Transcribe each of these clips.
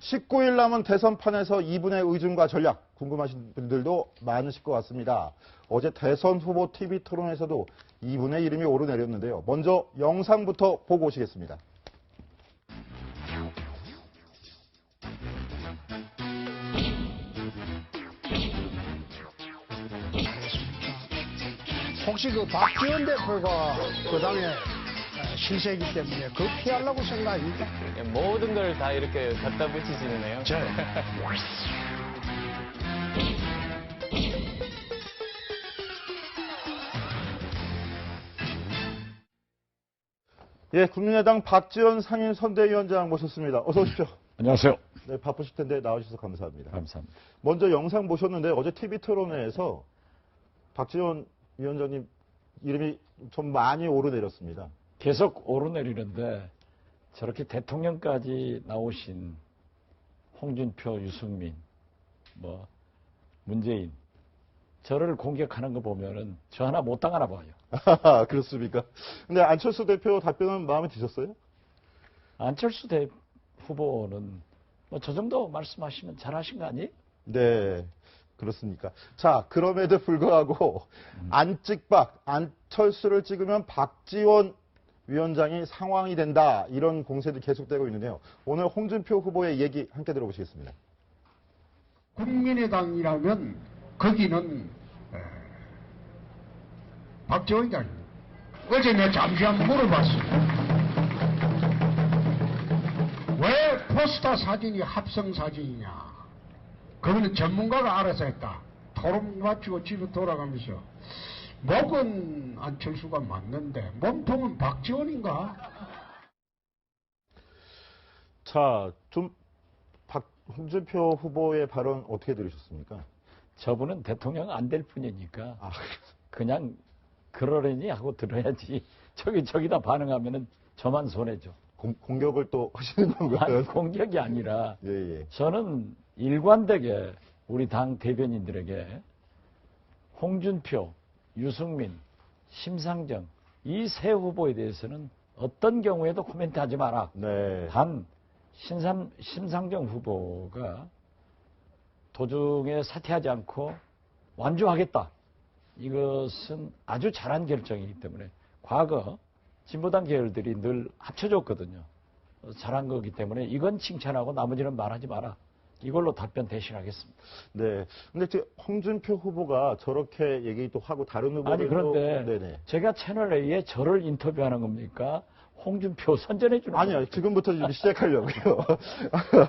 19일 남은 대선판에서 이분의 의중과 전략 궁금하신 분들도 많으실 것 같습니다. 어제 대선 후보 TV 토론에서도 이분의 이름이 오르내렸는데요. 먼저 영상부터 보고 오시겠습니다. 혹시 그 박지원 대표가 그 당에 실세이기 때문에 그거 피하려고 생각 아닙니까? 모든 걸 다 이렇게 갖다 붙이시네요. 저 예, 국민의당 박지원 상임 선대위원장 모셨습니다. 어서 오십시오. 안녕하세요. 네, 바쁘실 텐데 나와주셔서 감사합니다. 감사합니다. 먼저 영상 보셨는데 어제 TV 토론회에서 박지원 위원장님 이름이 좀 많이 오르내렸습니다. 계속 오르내리는데 저렇게 대통령까지 나오신 홍준표, 유승민, 뭐 문재인 저를 공격하는 거 보면은 저 하나 못 당하나 봐요. 그렇습니까? 근데 안철수 대표 답변은 마음에 드셨어요? 안철수 대 후보는 뭐 저 정도 말씀하시면 잘하신 거 아니에요? 네, 그렇습니까? 자, 그럼에도 불구하고 안찍박, 안철수를 찍으면 박지원 위원장이 상황이 된다 이런 공세도 계속되고 있는데요. 오늘 홍준표 후보의 얘기 함께 들어보시겠습니다. 국민의당이라면 거기는 에, 박지원 장입니다 어제 내가 잠시 한번 물어봤어. 왜 포스터 사진이 합성 사진이냐? 그거는 전문가가 알아서 했다. 토론 마치고 집에 돌아가면서 목은 안철수가 맞는데 몸통은 박지원인가? 자, 좀 박, 홍준표 후보의 발언 어떻게 들으셨습니까? 저분은 대통령 안 될 뿐이니까 아, 그냥 그러려니 하고 들어야지. 저기 저기다 반응하면은 저만 손해죠. 공, 공격을 또 하시는 아니, 건가요? 공격이 아니라 예, 예. 저는 일관되게 우리 당 대변인들에게 홍준표, 유승민, 심상정 이 세 후보에 대해서는 어떤 경우에도 코멘트 하지 마라. 네. 단 신삼, 심상정 후보가 도중에 사퇴하지 않고 완주하겠다. 이것은 아주 잘한 결정이기 때문에 과거 진보당 계열들이 늘 합쳐줬거든요. 어, 잘한 거기 때문에 이건 칭찬하고 나머지는 말하지 마라. 이걸로 답변 대신하겠습니다. 네. 근데 지금 홍준표 후보가 저렇게 얘기 또 하고 다른 후보들도 아니 그런데 네네. 제가 채널 A에 저를 인터뷰하는 겁니까? 홍준표 선전해 주는 아니요. 지금부터 시작하려고요.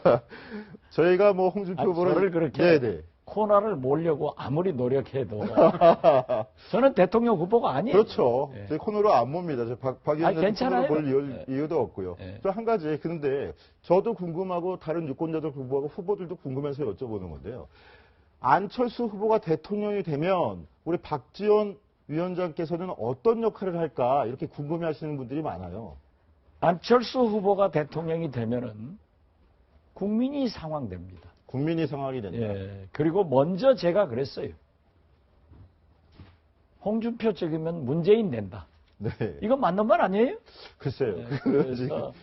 저희가 뭐 홍준표 후보를 저를 그렇게 네네. 코너를 몰려고 아무리 노력해도 저는 대통령 후보가 아니에요. 그렇죠. 예. 저희 코너로 안 봅니다. 저 박, 박 아니, 위원장 괜찮아요. 코너로 볼 이유, 예. 이유 도 없고요. 예. 저한 가지 근데 저도 궁금하고 다른 유권자들 궁금하고 후보들도 궁금해서 여쭤보는 건데요. 안철수 후보가 대통령이 되면 우리 박지원 위원장께서는 어떤 역할을 할까 이렇게 궁금해하시는 분들이 많아요. 안철수 후보가 대통령이 되면은 국민이 상황됩니다. 국민이 상황이 된다. 예. 그리고 먼저 제가 그랬어요. 홍준표 찍으면 문재인 된다. 네. 이거 맞는 말 아니에요? 글쎄요. 네, 그래서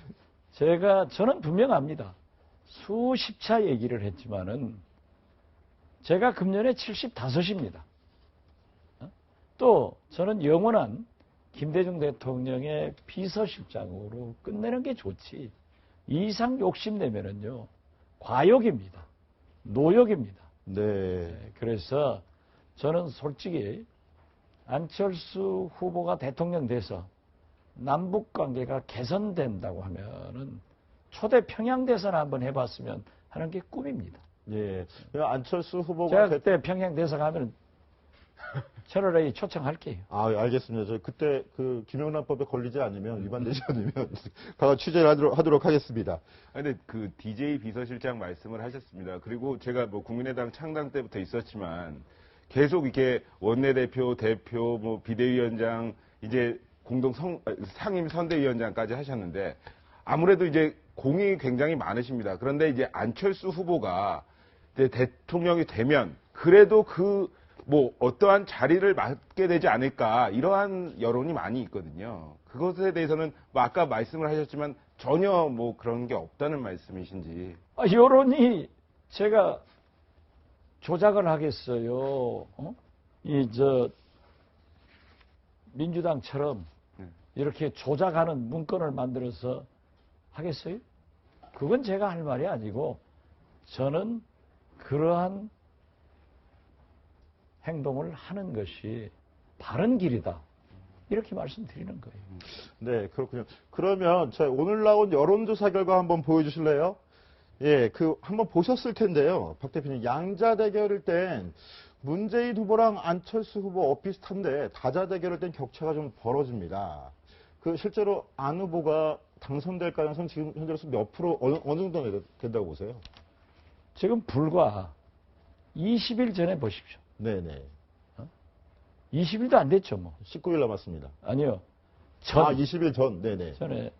제가 저는 분명합니다. 수십 차 얘기를 했지만은 제가 금년에 75입니다. 어? 또 저는 영원한 김대중 대통령의 비서실장으로 끝내는 게 좋지. 이 이상 욕심내면은요 과욕입니다. 노욕입니다. 네. 네, 그래서 저는 솔직히 안철수 후보가 대통령 돼서 남북 관계가 개선된다고 하면은 초대 평양 대선 한번 해봤으면 하는 게 꿈입니다. 예. 안철수 후보가 제가 대- 그때 평양 대선 가면 채널 A 초청할게요. 아, 알겠습니다. 저 그때 그 김영란법에 걸리지 않으면 위반되지 않으면 가서 취재를 하도록, 하도록 하겠습니다. 아, 근데 그 DJ 비서실장 말씀을 하셨습니다. 그리고 제가 뭐 국민의당 창당 때부터 있었지만 계속 이렇게 원내대표, 대표, 뭐 비대위원장, 이제 공동 성, 아, 상임 선대위원장까지 하셨는데 아무래도 이제 공이 굉장히 많으십니다. 그런데 이제 안철수 후보가 이제 대통령이 되면 그래도 그 뭐 어떠한 자리를 맡게 되지 않을까 이러한 여론이 많이 있거든요. 그것에 대해서는 뭐 아까 말씀을 하셨지만 전혀 뭐 그런 게 없다는 말씀이신지. 아, 여론이 제가 조작을 하겠어요. 어? 이, 저, 민주당처럼 네. 이렇게 조작하는 문건을 만들어서 하겠어요? 그건 제가 할 말이 아니고 저는 그러한 행동을 하는 것이 바른 길이다. 이렇게 말씀드리는 거예요. 네, 그렇군요. 그러면 저 오늘 나온 여론조사 결과 한번 보여주실래요? 예, 그 한번 보셨을 텐데요, 박 대표님 양자 대결일 땐 문재인 후보랑 안철수 후보 엇비슷한데 다자 대결일 땐 격차가 좀 벌어집니다. 그 실제로 안 후보가 당선될 가능성 지금 현재로서 몇 프로 어느, 어느 정도 된다고 보세요? 지금 불과 20일 전에 보십시오. 네네. 20일도 안 됐죠, 뭐. 19일 남았습니다. 아니요. 전, 아, 20일 전. 네네. 전에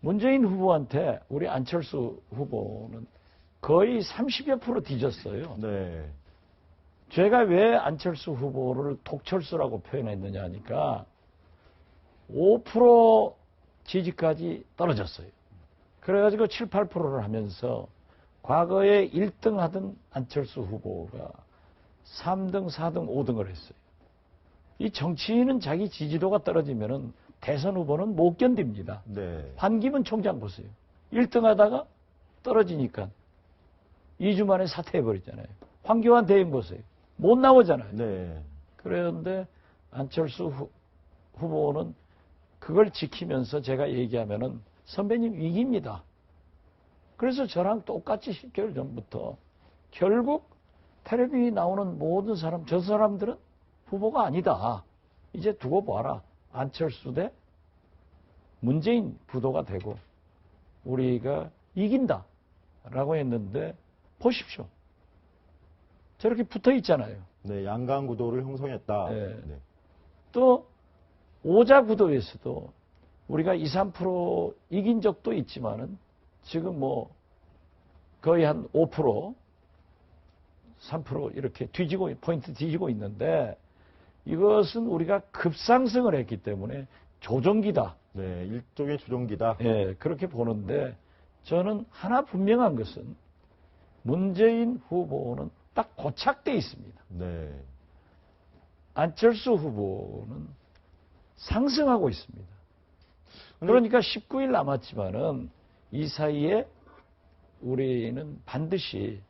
문재인 후보한테 우리 안철수 후보는 거의 30여 프로 뒤졌어요. 네. 제가 왜 안철수 후보를 독철수라고 표현했느냐 하니까 5% 지지까지 떨어졌어요. 그래가지고 7, 8%를 하면서 과거에 1등 하던 안철수 후보가 3등, 4등, 5등을 했어요. 이 정치인은 자기 지지도가 떨어지면은 대선 후보는 못 견딥니다. 네. 반기문 총장 보세요. 1등 하다가 떨어지니까 2주 만에 사퇴해버리잖아요. 황교안 대행 보세요. 못 나오잖아요. 네. 그런데 안철수 후, 후보는 그걸 지키면서 제가 얘기하면은 선배님 위기입니다. 그래서 저랑 똑같이 10개월 전부터 결국 텔레비에 나오는 모든 사람, 저 사람들은 후보가 아니다. 이제 두고 봐라. 안철수 대 문재인 부도가 되고 우리가 이긴다. 라고 했는데 보십시오. 저렇게 붙어 있잖아요. 네, 양강 구도를 형성했다. 네. 네. 또 오자 구도에서도 우리가 2, 3% 이긴 적도 있지만은 지금 뭐 거의 한 5%, 3% 이렇게 뒤지고 포인트 뒤지고 있는데 이것은 우리가 급상승을 했기 때문에 조정기다. 네, 일종의 조종기다. 예, 그렇게 보는데 저는 하나 분명한 것은 문재인 후보는 딱 고착돼 있습니다. 네. 안철수 후보는 상승하고 있습니다. 그러니까 19일 남았지만은 이 사이에 우리는 반드시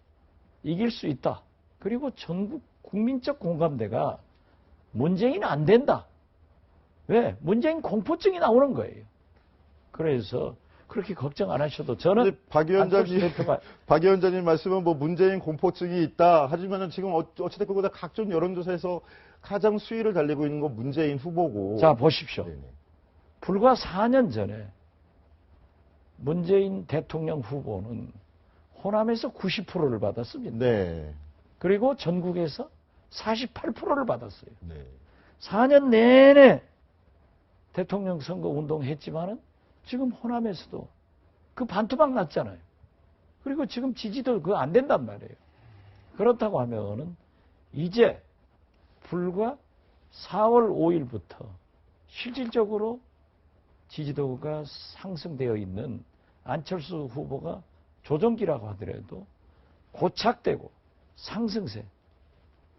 이길 수 있다. 그리고 전국 국민적 공감대가 문재인 안 된다. 왜? 문재인 공포증이 나오는 거예요. 그래서 그렇게 걱정 안 하셔도 저는 박 위원장님, 박 위원장님 말씀은 뭐 문재인 공포증이 있다. 하지만은 지금 어- 어찌됐건 그다 각종 여론조사에서 가장 수위를 달리고 있는 건 문재인 후보고. 자 보십시오. 네네. 불과 4년 전에 문재인 대통령 후보는 호남에서 90%를 받았습니다. 네. 그리고 전국에서 48%를 받았어요. 네. 4년 내내 대통령 선거 운동했지만은 지금 호남에서도 그 반토막 났잖아요. 그리고 지금 지지도 그거 안 된단 말이에요. 그렇다고 하면은 이제 불과 4월 5일부터 실질적으로 지지도가 상승되어 있는 안철수 후보가 조정기라고 하더라도 고착되고 상승세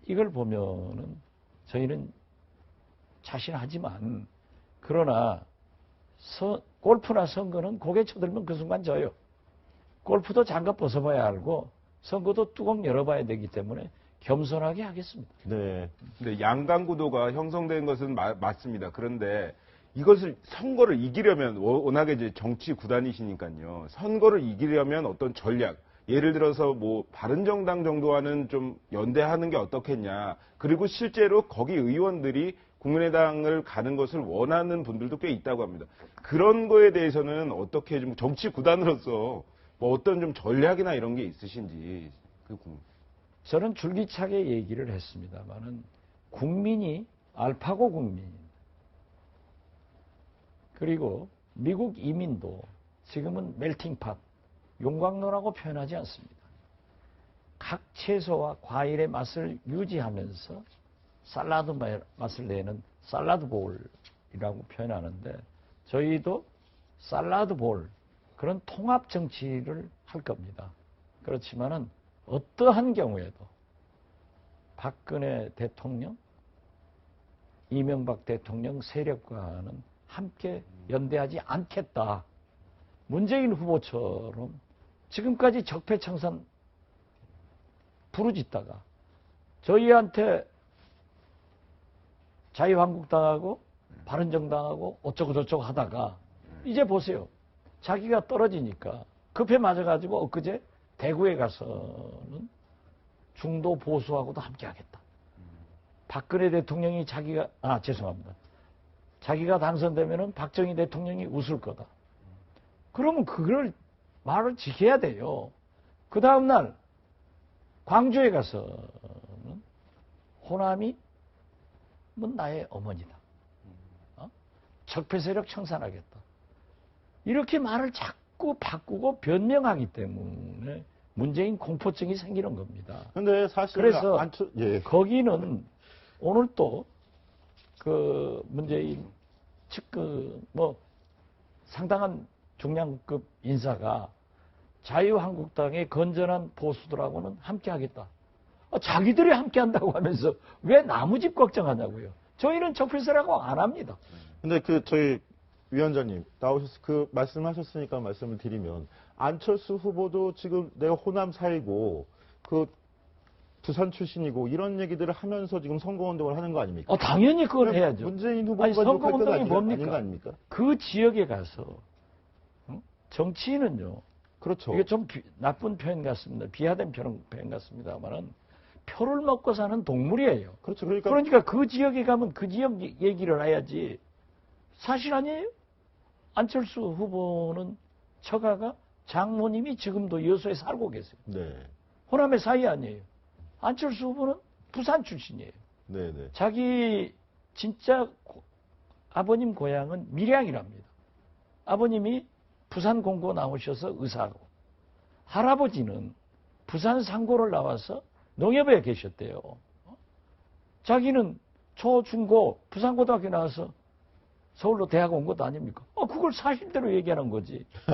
이걸 보면은 저희는 자신하지만 그러나 서- 골프나 선거는 고개 쳐들면 그 순간 져요. 골프도 장갑 벗어봐야 알고 선거도 뚜껑 열어봐야 되기 때문에 겸손하게 하겠습니다. 네. 근데 양강 구도가 형성된 것은 마- 맞습니다. 그런데 이것을 선거를 이기려면 워- 워낙에 이제 정치 구단이시니까요. 선거를 이기려면 어떤 전략, 예를 들어서 뭐 바른정당 정도와는 좀 연대하는 게 어떻겠냐. 그리고 실제로 거기 의원들이 국민의당을 가는 것을 원하는 분들도 꽤 있다고 합니다. 그런 거에 대해서는 어떻게 좀 정치 구단으로서 뭐 어떤 좀 전략이나 이런 게 있으신지 그 궁- 저는 줄기차게 얘기를 했습니다만은 국민이 알파고 국민입니다. 그리고 미국 이민도 지금은 멜팅팟, 용광로라고 표현하지 않습니다. 각 채소와 과일의 맛을 유지하면서 마- 맛을 내는 샐러드 볼이라고 표현하는데 저희도 샐러드 볼, 그런 통합 정치를 할 겁니다. 그렇지만은 어떠한 경우에도 박근혜 대통령, 이명박 대통령 세력과는 함께 연대하지 않겠다. 문재인 후보처럼 지금까지 적폐청산 부르짖다가 저희한테 자유한국당하고 바른정당하고 어쩌고저쩌고 하다가 이제 보세요. 자기가 떨어지니까 급해 맞아가지고 엊그제 대구에 가서는 중도 보수하고도 함께 하겠다. 박근혜 대통령이 자기가, 아, 죄송합니다. 자기가 당선되면은 박정희 대통령이 웃을 거다. 그러면 그걸 말을 지켜야 돼요. 그 다음날 광주에 가서는 호남이 뭐 나의 어머니다. 어? 적폐 세력 청산하겠다. 이렇게 말을 자꾸 바꾸고 변명하기 때문에 문재인 공포증이 생기는 겁니다. 근데 사실 그래서 안철, 예. 거기는 오늘 또 그 문재인 측그 상당한 중량급 인사가 자유한국당의 건전한 보수들하고는 함께 하겠다. 아, 자기들이 함께 한다고 하면서 왜 나무집 걱정하냐고요. 저희는 적폐세라고 안 합니다. 근데 그 저희 위원장님 나오셔서 그 말씀하셨으니까 말씀을 드리면 안철수 후보도 지금 내가 호남 살고 그 부산 출신이고 이런 얘기들을 하면서 지금 선거운동을 하는 거 아닙니까? 어, 당연히 그걸 해야죠. 문재인 후보가 아니, 선거운동이 뭡니까? 아닙니까? 그 지역에 가서 어? 정치인은요. 그렇죠. 이게 좀 비- 나쁜 표현 같습니다. 비하된 표현, 표현 같습니다만은 표를 먹고 사는 동물이에요. 그렇죠. 그러니까 그러니까 그 지역에 가면 그 지역 얘- 얘기를 해야지. 사실 아니에요? 안철수 후보는 처가가 장모님이 지금도 여수에 살고 계세요. 네. 호남의 사이 아니에요. 안철수 후보는 부산 출신이에요. 네, 네. 자기 진짜 고- 아버님 고향은 밀양이랍니다. 아버님이 부산 공고 나오셔서 의사고 할아버지는 부산 상고를 나와서 농협에 계셨대요. 어? 자기는 초, 중, 고 부산고등학교 나와서 서울로 대학 온 것도 아닙니까? 어, 그걸 사실대로 얘기하는 거지.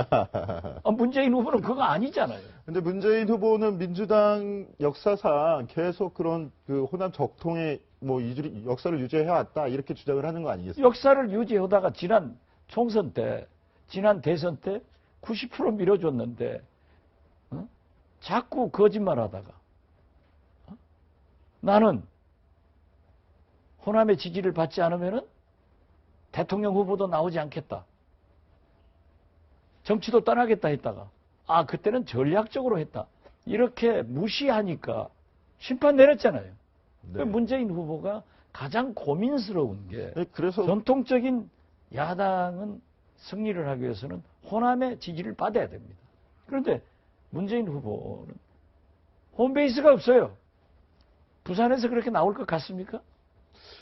아, 문재인 후보는 그거 아니잖아요. 근데 문재인 후보는 민주당 역사상 계속 그런 그 호남 적통의 뭐 이주- 역사를 유지해 왔다 이렇게 주장을 하는 거 아니겠습니까? 역사를 유지하다가 지난 총선 때, 지난 대선 때 90% 밀어줬는데, 어? 자꾸 거짓말 하다가, 어? 나는 호남의 지지를 받지 않으면은 대통령 후보도 나오지 않겠다. 정치도 떠나겠다 했다가, 아, 그때는 전략적으로 했다. 이렇게 무시하니까 심판 내렸잖아요. 네. 문재인 후보가 가장 고민스러운 게 네, 그래서 전통적인 야당은 승리를 하기 위해서는 호남의 지지를 받아야 됩니다. 그런데 문재인 후보는 홈베이스가 없어요. 부산에서 그렇게 나올 것 같습니까?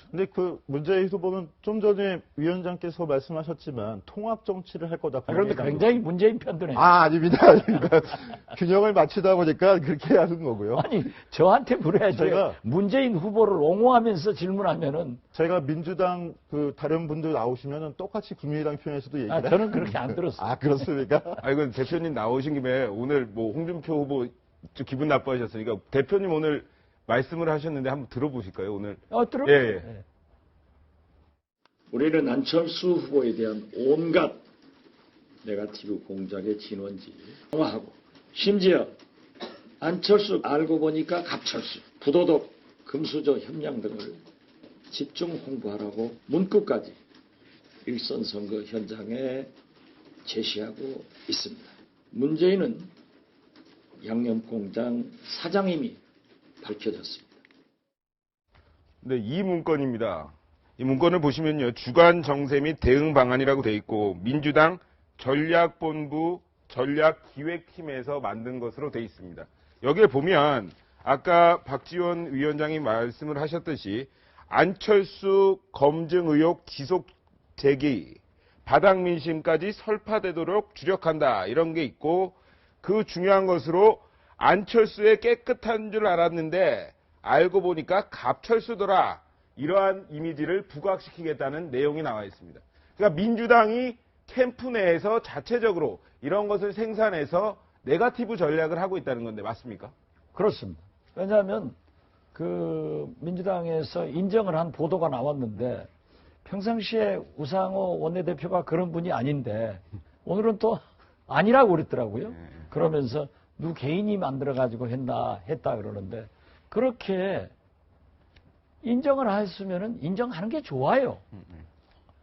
근데 그 문재인 후보는 좀 전에 위원장께서 말씀하셨지만 통합 정치를 할 거다. 아, 그런데. 굉장히 문재인 편드네. 아, 아닙니다. 아닙니다. 균형을 맞추다 보니까 그렇게 하는 거고요. 아니 저한테 물어야죠. 제가- 문재인 후보를 옹호하면서 질문하면은 제가 민주당 그 다른 분들 나오시면은 똑같이 국민의당 편에서도 얘기를 아, 저는 그렇게 안 들었어요. 아, 그렇습니까? 아, 이건 대표님 나오신 김에 오늘 뭐 홍준표 후보 좀 기분 나빠하셨으니까 대표님 오늘 말씀을 하셨는데 한번 들어보실까요, 오늘? 어, 들어. 예, 예. 우리는 안철수 후보에 대한 온갖 네가티브 공작의 진원지 하고 심지어 안철수 알고 보니까 갑철수 부도덕 금수저 협량 등을 집중 홍보하라고 문구까지 일선 선거 현장에 제시하고 있습니다. 문재인은 양념공장 사장임이 밝혀졌습니다. 네, 이 문건입니다. 이 문건을 보시면요. 주간 정세 및 대응 방안이라고 돼 있고 민주당 전략본부 전략기획팀에서 만든 것으로 돼 있습니다. 여기에 보면 아까 박지원 위원장이 말씀을 하셨듯이 안철수 검증 의혹 지속 제기, 바닥 민심까지 설파되도록 주력한다. 이런 게 있고 그 중요한 것으로 안철수의 깨끗한 줄 알았는데 알고 보니까 갑철수더라. 이러한 이미지를 부각시키겠다는 내용이 나와 있습니다. 그러니까 민주당이 캠프 내에서 자체적으로 이런 것을 생산해서 네가티브 전략을 하고 있다는 건데 맞습니까? 그렇습니다. 왜냐하면 그 민주당에서 인정을 한 보도가 나왔는데 평상시에 우상호 원내대표가 그런 분이 아닌데 오늘은 또 아니라고 그랬더라고요. 그러면서 누 개인이 만들어 가지고 했나 했다 그러는데 그렇게 인정을 했으면은 인정하는 게 좋아요.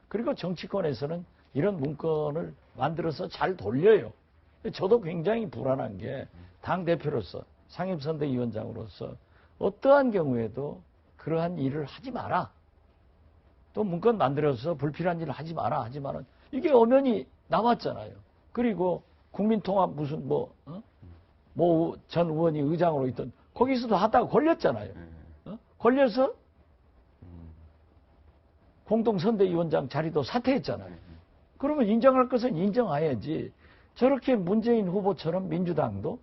그리고 정치권에서는 이런 문건을 만들어서 잘 돌려요. 저도 굉장히 불안한 게 당 대표로서 상임선대위원장으로서 어떠한 경우에도 그러한 일을 하지 마라. 또 문건 만들어서 불필요한 일을 하지 마라 하지만은 이게 엄연히 나왔잖아요. 그리고 국민통합 무슨 뭐, 어? 뭐전 의원이 의장으로 있던 거기서도 하다가 걸렸잖아요. 어? 걸려서 공동선대위원장 자리도 사퇴했잖아요. 그러면 인정할 것은 인정해야지. 저렇게 문재인 후보처럼 민주당도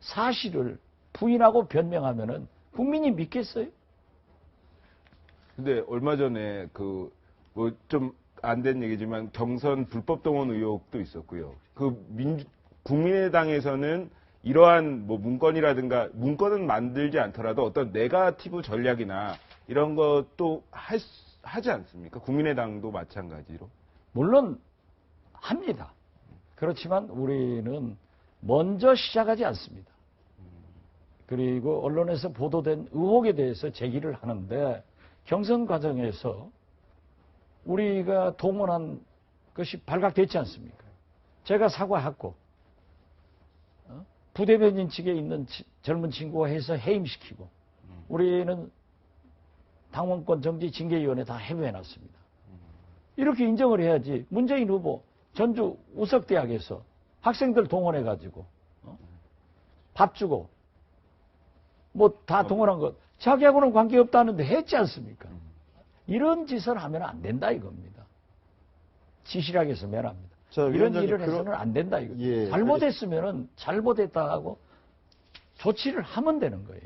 사실을 부인하고 변명하면은 국민이 믿겠어요? 근데 얼마 전에 그 뭐 좀 안 된 얘기지만 경선 불법 동원 의혹도 있었고요. 그 민주 국민의당에서는 이러한 뭐 문건이라든가 문건은 만들지 않더라도 어떤 네가티브 전략이나 이런 것도 할 수- 하지 않습니까? 국민의당도 마찬가지로. 물론 합니다. 그렇지만 우리는 먼저 시작하지 않습니다. 그리고 언론에서 보도된 의혹에 대해서 제기를 하는데 경선 과정에서 우리가 동원한 것이 발각됐지 않습니까? 제가 사과했고 어? 부대변인 측에 있는 치- 젊은 친구가 해서 해임시키고 우리는 당원권 정지 징계위원회 다 해부해놨습니다. 이렇게 인정을 해야지 문재인 후보 전주 우석대학에서 학생들 동원해가지고 어? 밥 주고 뭐 다 동원한 것 자기하고는 관계없다는데 했지 않습니까? 이런 짓을 하면 안 된다 이겁니다. 지시락에서 면합니다. 자, 이런 일을 그런- 해서는 안 된다 이거. 예, 잘못했으면은 잘못했다 하고 조치를 하면 되는 거예요.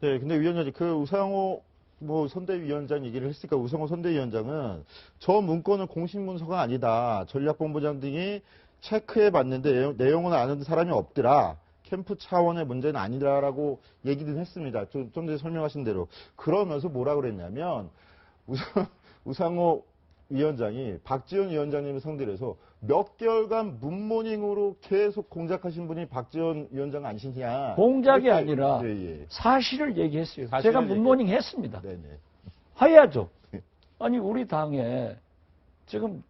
네, 근데 위원장님, 그 우상호 뭐 선대위원장 얘기를 했으니까 우상호 선대위원장은 저 문건은 공식 문서가 아니다. 전략본부장 등이 체크해 봤는데 내용- 내용은 아는 사람이 없더라. 캠프 차원의 문제는 아니다라고 얘기는 했습니다. 좀, 좀 전에 설명하신 대로. 그러면서 뭐라 그랬냐면 우상, 우상호 위원장이 박지원 위원장님을 상대로 해서 몇 개월간 문모닝으로 계속 공작하신 분이 박지원 위원장 아니시냐. 공작이 아니라 예, 예. 사실을 얘기했어요. 사실을 제가 얘기해. 문모닝 했습니다. 네네. 해야죠. 아니 우리 당에 지금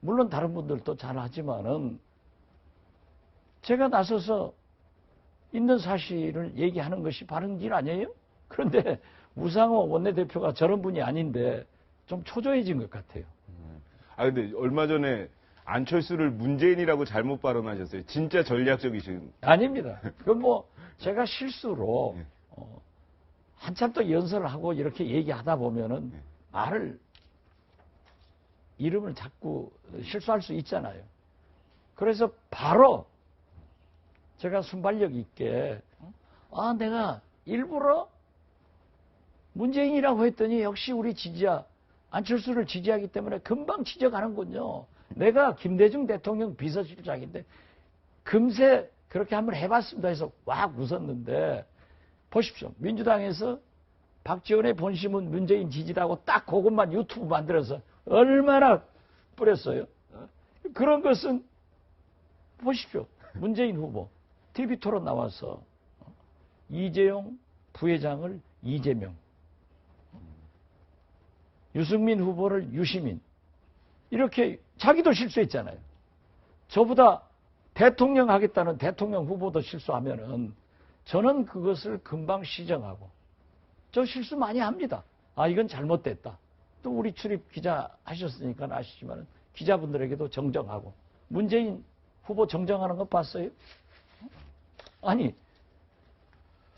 물론 다른 분들도 잘 하지만은 제가 나서서 있는 사실을 얘기하는 것이 바른 길 아니에요? 그런데 우상호 원내대표가 저런 분이 아닌데 좀 초조해진 것 같아요. 아 근데 얼마 전에 안철수를 문재인이라고 잘못 발언하셨어요. 진짜 전략적이신. 아닙니다. 그건 뭐 제가 실수로 예. 어, 한참 또 연설을 하고 이렇게 얘기하다 보면은 예. 말을 이름을 자꾸 실수할 수 있잖아요. 그래서 바로 제가 순발력 있게 아 내가 일부러 문재인이라고 했더니 역시 우리 지지자 안철수를 지지하기 때문에 금방 지적하는군요. 내가 김대중 대통령 비서실장인데 금세 그렇게 한번 해봤습니다 해서 왁 웃었는데 보십시오. 민주당에서 박지원의 본심은 문재인 지지다고 딱 그것만 유튜브 만들어서 얼마나 뿌렸어요. 어? 그런 것은 보십시오. 문재인 후보 TV 토론 나와서 어? 이재용 부회장을 이재명, 유승민 후보를 유시민 이렇게 자기도 실수했잖아요. 저보다 대통령 하겠다는 대통령 후보도 실수하면은 저는 그것을 금방 시정하고 저 실수 많이 합니다. 아 이건 잘못됐다. 또 우리 출입 기자 하셨으니까 아시지만 기자분들에게도 정정하고 문재인 후보 정정하는 거 봤어요? 아니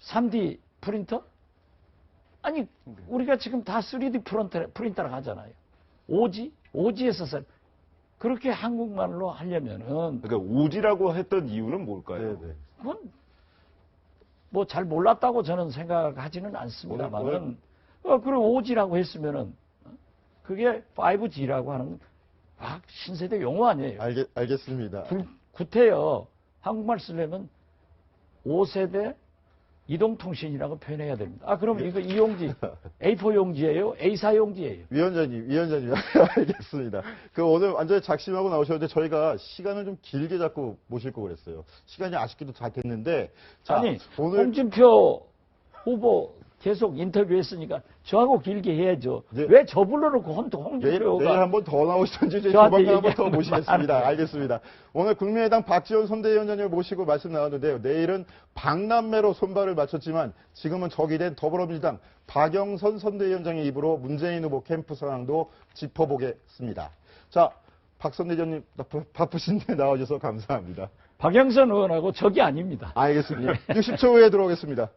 3D 프린터? 아니 우리가 지금 다 3D 프린터, 프린터를 하잖아요. 오지? 오지에서 살 그렇게 한국말로 하려면은 그러니까 오지라고 했던 이유는 뭘까요? 네네. 그건 뭐 잘 몰랐다고 저는 생각하지는 않습니다만은 어, 그리고 5G라고 했으면은 어, 그게 5G라고 하는 과학 신세대 용어 아니에요. 알겠, 알겠습니다. 구, 구태여 한국말 쓰려면 5세대 이동통신이라고 표현해야 됩니다. 아, 그럼 이거 이 용지 A4 용지예요? A4 용지예요? 위원장님, 위원장님, 알겠습니다. 그 오늘 완전히 작심하고 나오셨는데 저희가 시간을 좀 길게 잡고 모실 거 그랬어요. 시간이 아쉽게도 다 됐는데. 자, 아니, 오늘 홍준표 후보 계속 인터뷰했으니까 저하고 길게 해야죠. 네. 왜 저 불러놓고 혼, 내일, 홍준표가 내일 한번 더 나오시던지 이제 조만간 한번 더 모시겠습니다. 알겠습니다. 오늘 국민의당 박지원 선대위원장을 모시고 말씀 나눴는데요. 내일은 박남매로 손발을 맞췄지만 지금은 적이 된 더불어민주당 박영선 선대위원장의 입으로 문재인 후보 캠프 상황도 짚어보겠습니다. 자, 박 선대위원님 바- 바쁘신데 나와주셔서 감사합니다. 박영선 의원하고 적이 아닙니다. 알겠습니다. 60초 후에 들어오겠습니다.